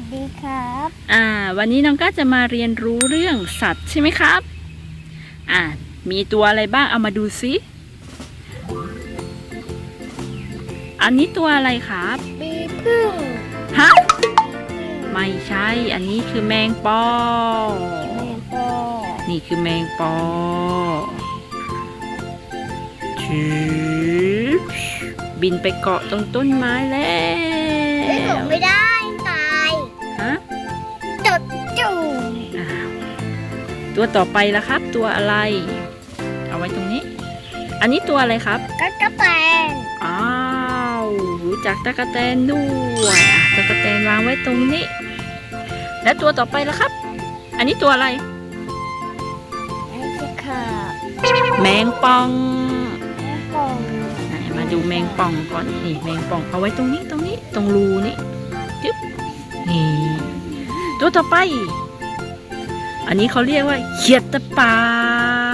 วัสดีครับ อ่า วันนี้น้องก้าจะมาเรียนรู้เรื่องสัตว์ใช่ไหมครับ อ่า มีตัวอะไรบ้าง เอามาดูซิอันนี้ตัวอะไรครับมีพึ่งฮะไม่ใช่ อันนี้คือแมงปอ แมงปอ นี่คือแมงปอชืบบินไปเกาะตรงต้นไม้แล้ไม่ถูวกไม่ได้ จู่อ้าวตัวต่อไปละครับ ตัวอะไร เอาไว้ตรงนี้ อันนี้ตัวอะไรครับกระกระแตนอ้าวรู้จักตะกะแตนด้วยอะตะกะแตนวางไว้ตรงนี้ และตัวต่อไปละครับ อันนี้ตัวอะไร ไอ้เจ้าขาบแมงป่องแมงปองไหนมาดูแมงป่องก่อนนี่แมงป่องเอาไว้ตรงนี้ตรงนี้ตรงรูนี่จึ๊บนี่ ตัวต่อไป อันนี้เขาเรียกว่าเขียดตะปา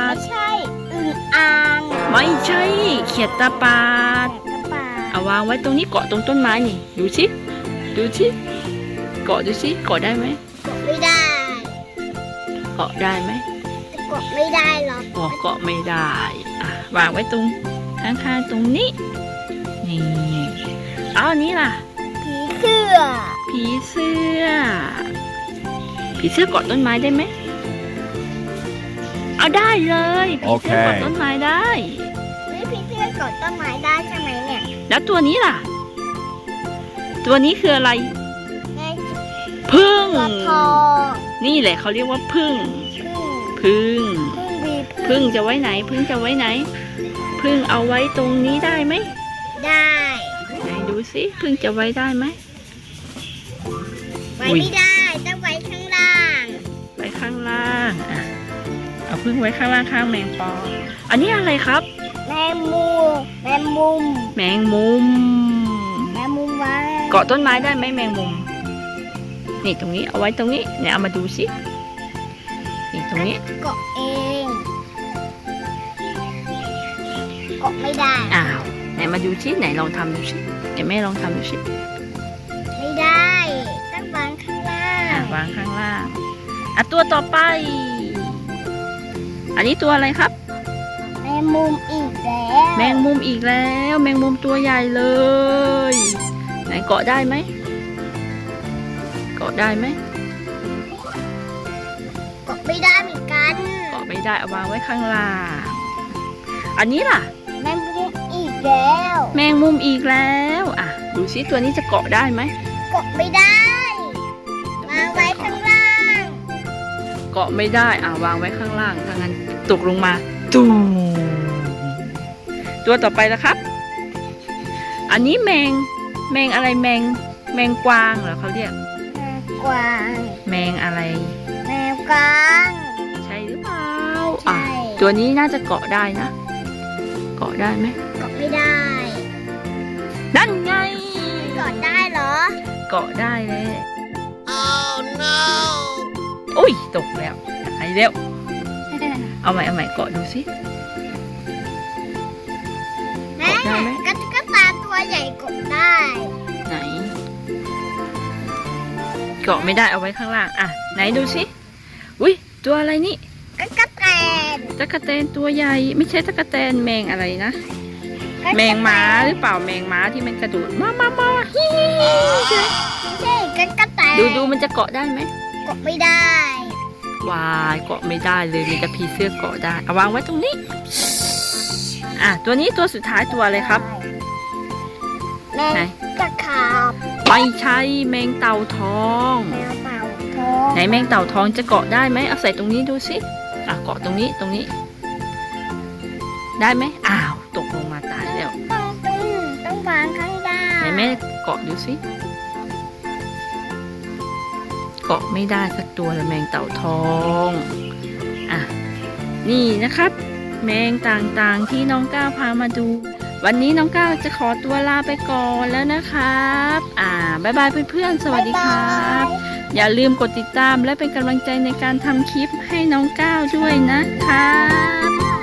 ไม่ด ใช่อึ่งอ่างไม่ใช่เขียดตะปาดแมงกระปาเอาวางไว้ตรงนี้เกาะตรงต้นไม้นี่ ดูสิ ดูสิ เกาะดูสิ เกาะได้ไหม กดไม่ได้เกาะได้ไหมจะกดไม่ได้หรอกอ๋อเกาะไม่ได้อะวางไว้ตรงข้างๆตรงนี้ นี่เอาอันนี้ล่ะ ผีเสื้อผีเสื้อ ผีเสื้อเกาะต้นไม้ได้ไหม เอาได้เลยผีเสื้อโอเคเกาะต้นไม้ได้นี่ผีเสื้อกดต้นไม้ได้ใช่ไหมเนี่ยแล้วตัวนี้ล่ะ ตัวนี้คืออะไรแมงพึ่ง ตัวทองนี่แหละเขาเรียกว่าพึ่ง พึ่งพึ่ง พึ่งมีพึ่งจะไว้ไหน พึ่งจะไว้ไหน พึ่งเอาไว้ตรงนี้ได้ไหมได้ไหนดูสิพึ่งจะไว้ได้ไหมไว้อุ๊ย ไม่ได้ พึ่งไว้ข้างล่างข้างแมงปอ อันนี้อะไรครับ แมงมูแมงมุม แมงมุม แมงมุมไว้เกาะต้นไม้ได้ไหมแมงมุม นี่ตรงนี้เอาไว้ตรงนี้เนี่ยเอามาดูสินี่ตรงนี้เกาะเอง เกาะไม่ได้อ้าวไหนมาดูสิไหนลองทำดูสิเดี๋ยวแม่ลองทำดูสิไม่ได้ต้องวางข้างล่าอะงวางข้างล่างอะตัวต่อไป อันนี้ตัวอะไรครับ แมงมุมอีกแล้ว แมงมุมอีกแล้ว แมงมุมตัวใหญ่เลย ไหนเกาะได้ไหมเกาะได้ไหมเกาะไม่ได้เหมือนกันเกาะไม่ได้เอาวางไว้ข้างล่างอันนี้ล่ะ แมงมุมอีกแล้ว แมงมุมอีกแล้ว อะ ดูสิตัวนี้จะเกาะได้ไหมเกาะไม่ได้ เกาะไม่ได้อะวางไว้ข้างล่างถ้างั้นตกลงมาตูมตัวต่อไปแล้วครับ อันนี้แมง แมงอะไรแมง แมงกวางเหรอเขาเรียก แมงกวาง แมงอะไร แมงกวาง ใช่หรือเปล่าใช่อะตัวนี้น่าจะเกาะได้นะ เกาะได้ไหม เกาะไม่ได้ นั่นไง เกาะได้เหรอ เกาะได้เลย oh no อุ้ยตกแล้วหายเร็วเอาใหม่เอาใหม่เกาะดูสิแม่เกาะได้ไหมกระตุ๊กตาตัวใหญ่กดได้ ไหน เกาะไม่ได้เอาไว้ข้างล่าง อะ ไหนดูสิอุ้ยตัวอะไรนี่กระกระแตนตะกะแตนตัวใหญ่ ไม่ใช่ตะกะแตนแมงอะไรนะกระกระตนแมงม้าหรือเปล่าแมงม้าที่มันกระโดดมามามาฮิฮิฮิใช่ไม่ใช่กระกระแตนดูดูมันจะเกาะได้ไหมกดไม่ได้ วายเกาะไม่ได้เลยมีแต่ผีเสื้อเกาะได้เอาวางไว้ตรงนี้ อะตัวนี้ตัวสุดท้ายตัวอะไรครับแมไหนงตะขาบไม่ใช่แมงเต่าทองแมวเต่าทองไหนแมงเต่าทองจะเกาะได้ไหมเอาใส่ตรงนี้ดูสิอะเกาะตรงนี้ตรงนี้ ได้ไหมอ้าวตกลงมาตายแล้วต้องต้องต้องวางข้างล่างไหนแม่เกาะดูสิ เกาะไม่ได้สักตัวเลยแมงเต่าทองอะนี่นะครับ แมงต่างๆที่น้องก้าวพามาดู วันนี้น้องก้าวจะขอตัวลาไปก่อนแล้วนะครับ อ่าบ๊ายบายเพื่อนๆสวัสดีครับ อย่าลืมกดติดตามและเป็นกำลังใจในการทำคลิปให้น้องก้าวด้วยนะครับ